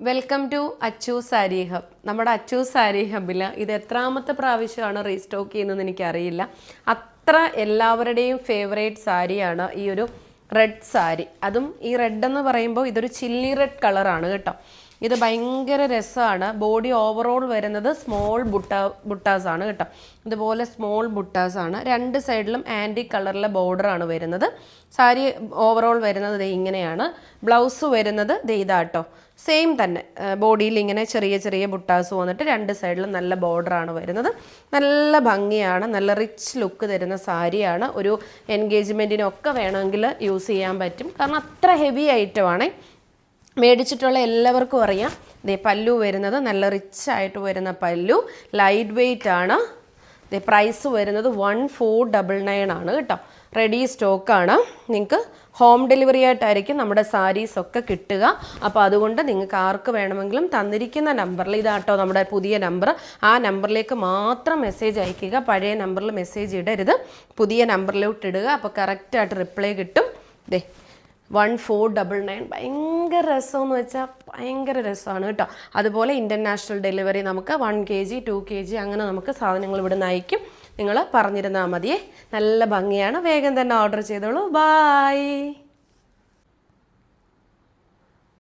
Welcome to Achu Sari hub നമ്മുടെ അച്ചു സാരി ഹബിൽ ഇത് എത്രാമത്തെ പ്രാവശ്യമാണ് റീസ്റ്റോക്ക് ചെയ്യുന്നതെന്ന് എനിക്കറിയില്ല. അത്ര എല്ലാവരുടെയും ഫേവറേറ്റ് സാരിയാണ് ഈ ഒരു റെഡ് സാരി അതും ഈ റെഡ് എന്ന് പറയുമ്പോൾ ഇതൊരു ചില്ലി റെഡ് കളറാണ് കേട്ടോ. ഇത് ഭയങ്കര രസമാണ് ബോഡി ഓവറോൾ വരുന്നത് സ്മോൾ ബുട്ട ബുട്ടാസ് ആണ് കേട്ടോ. ഇതുപോലെ സ്മോൾ ബുട്ടാസ് ആണ്. രണ്ട് സൈഡിലും ആന്റി കളറിലെ ബോർഡറാണ് വരുന്നത്. സാരി ഓവറോൾ വരുന്നത് ദേ ഇങ്ങനെയാണ്. ബ്ലൗസ് വരുന്നത് ദേ ഇതാട്ടോ സെയിം തന്നെ. ബോഡിയിൽ ഇങ്ങനെ ചെറിയ ചെറിയ ബുട്ടാസ് വന്നിട്ട് രണ്ട് സൈഡിലും നല്ല ബോർഡറാണ് വരുന്നത്. നല്ല ഭംഗിയാണ്. നല്ല റിച്ച് ലുക്ക് തരുന്ന സാരിയാണ്. ഒരു എൻഗേജ്മെന്റിനൊക്കെ വേണമെങ്കിൽ യൂസ് ചെയ്യാൻ പറ്റും. കാരണം അത്ര ഹെവി ഐറ്റമാണേ മേടിച്ചിട്ടുള്ള എല്ലാവർക്കും അറിയാം. ദേ പല്ലു വരുന്നത് നല്ല റിച്ച് ആയിട്ട് വരുന്ന പല്ലു. ലൈറ്റ് വെയ്റ്റ് ആണ്. ദേ പ്രൈസ് വരുന്നത് വൺ ഫോർ ഡബിൾ നയൻ ആണ് കേട്ടോ. റെഡി സ്റ്റോക്കാണ് നിങ്ങൾക്ക് ഹോം ഡെലിവറി ആയിട്ടായിരിക്കും നമ്മുടെ സാരീസൊക്കെ കിട്ടുക. അപ്പോൾ അതുകൊണ്ട് നിങ്ങൾക്ക് ആർക്ക് വേണമെങ്കിലും തന്നിരിക്കുന്ന നമ്പറിൽ ഇതാട്ടോ നമ്മുടെ പുതിയ നമ്പർ ആ നമ്പറിലേക്ക് മാത്രം മെസ്സേജ് അയക്കുക. പഴയ നമ്പറിൽ മെസ്സേജ് ഇടരുത്. പുതിയ നമ്പറിലോട്ട് ഇടുക. അപ്പോൾ കറക്റ്റായിട്ട് റിപ്ലൈ കിട്ടും. ദേ വൺ ഫോർ ഡബിൾ നയൻ ഭയങ്കര രസമെന്ന് വെച്ചാൽ ഭയങ്കര രസമാണ് കേട്ടോ. അതുപോലെ ഇന്റർനാഷണൽ ഡെലിവറി നമുക്ക് one K G to K G അങ്ങനെ നമുക്ക് സാധനങ്ങൾ ഇവിടെ നയിക്കും. നിങ്ങൾ പറഞ്ഞിരുന്നാൽ മതിയേ. നല്ല ഭംഗിയാണ്. വേഗം തന്നെ ഓർഡർ ചെയ്തോളൂ. ബായ്